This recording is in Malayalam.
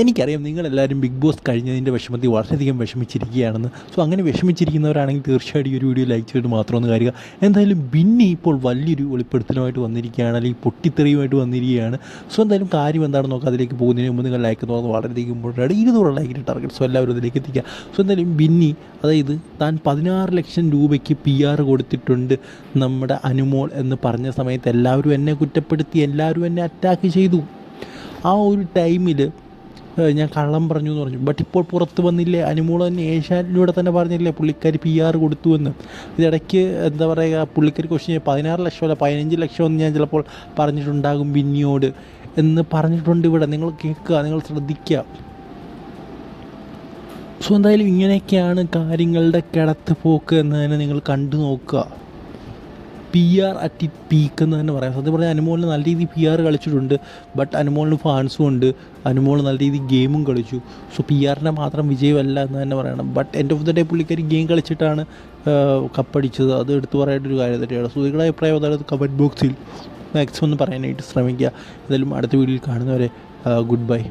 എനിക്കറിയാം നിങ്ങളെല്ലാവരും ബിഗ് ബോസ് കഴിഞ്ഞതിന്റെ വിഷമത്തിൽ വളരെയധികം വിഷമിച്ചിരിക്കുകയാണെന്ന്. സോ അങ്ങനെ വിഷമിച്ചിരിക്കുന്നവരാണെങ്കിൽ തീർച്ചയായിട്ടും ഈ ഒരു വീഡിയോ ലൈക്ക് ചെയ്തിട്ട് മാത്രം ഒന്ന് കാര്യക എന്തായാലും ബിന്നി ഇപ്പോൾ വലിയൊരു വെളിപ്പെടുത്തലുമായിട്ട് വന്നിരിക്കുകയാണ് അല്ലെങ്കിൽ പൊട്ടിത്തെറിയുമായിട്ട് വന്നിരിക്കുകയാണ്. സോ എന്തായാലും കാര്യം എന്താണെന്ന് നോക്കാം. അതിലേക്ക് പോകുന്നതിന് മുമ്പ് നിങ്ങൾ ലൈക്ക് തോന്നുന്നത് വളരെയധികം ഇമ്പോർട്ടന്റ് ഇരുന്നൂറ് ലൈക്കിന്റെ ടാർഗറ്റ് സോ എല്ലാവരും അതിലേക്ക് എത്തിക്കുക. സോ എന്തായാലും ബിന്നി അതായത് താൻ പതിനാറ് ലക്ഷം രൂപയ്ക്ക് പി ആർ കൊടുത്തിട്ടുണ്ട് നമ്മുടെ അനുമോൾ എന്ന് പറഞ്ഞ സമയത്ത് എല്ലാവരും എന്നെ കുറ്റപ്പെടുത്തി എല്ലാവരും എന്നെ അറ്റാക്ക് ചെയ്തു. ആ ഒരു ടൈമിൽ ഞാൻ കള്ളം പറഞ്ഞു എന്ന് പറഞ്ഞു. ബട്ട് ഇപ്പോൾ പുറത്ത് വന്നില്ലേ? അനുമോൾ തന്നെ ഏഷ്യാനിലൂടെ തന്നെ പറഞ്ഞില്ലേ? പുള്ളിക്കാരി പി ആർ കൊടുത്തു എന്ന്. ഇതിടയ്ക്ക് എന്താ പറയുക പുള്ളിക്കാരി ക്വസ്റ്റ്യൻ പതിനാറ് ലക്ഷം അല്ല പതിനഞ്ച് ലക്ഷം എന്ന് ഞാൻ ചിലപ്പോൾ പറഞ്ഞിട്ടുണ്ടാകും ബിന്നിയോട് എന്ന് പറഞ്ഞിട്ടുണ്ട് ഇവിടെ. നിങ്ങൾ കേൾക്കുക നിങ്ങൾ ശ്രദ്ധിക്കുക. സോ എന്തായാലും ഇങ്ങനെയൊക്കെയാണ് കാര്യങ്ങളുടെ കിടത്ത് പോക്ക് എന്ന് തന്നെ നിങ്ങൾ കണ്ടു നോക്കുക. P R at it peak എന്ന് തന്നെ പറയാം. സത്യം പറഞ്ഞാൽ അനുമോളിന് നല്ല രീതിയിൽ പി ആർ കളിച്ചിട്ടുണ്ട്. ബട്ട് അനുമോളിന് ഫാൻസും ഉണ്ട്. അനുമോൾ നല്ല രീതിയിൽ ഗെയിമും കളിച്ചു. സോ പി ആറിന്റെ മാത്രം വിജയമല്ല എന്ന് തന്നെ പറയണം. But end of the day പുള്ളിക്കാരി ഗെയിം കളിച്ചിട്ടാണ് കപ്പടിച്ചത്. അത് എടുത്തു പറയേണ്ട ഒരു കാര്യം തന്നെയാണ്. സോ നിങ്ങളുടെ അഭിപ്രായം അതായത് കമന്റ് ബോക്സിൽ മാക്സിമം ഒന്ന് പറയാനായിട്ട് ശ്രമിക്കുക. എന്തായാലും അടുത്ത വീഡിയോയിൽ കാണുന്നവരെ ഗുഡ് ബൈ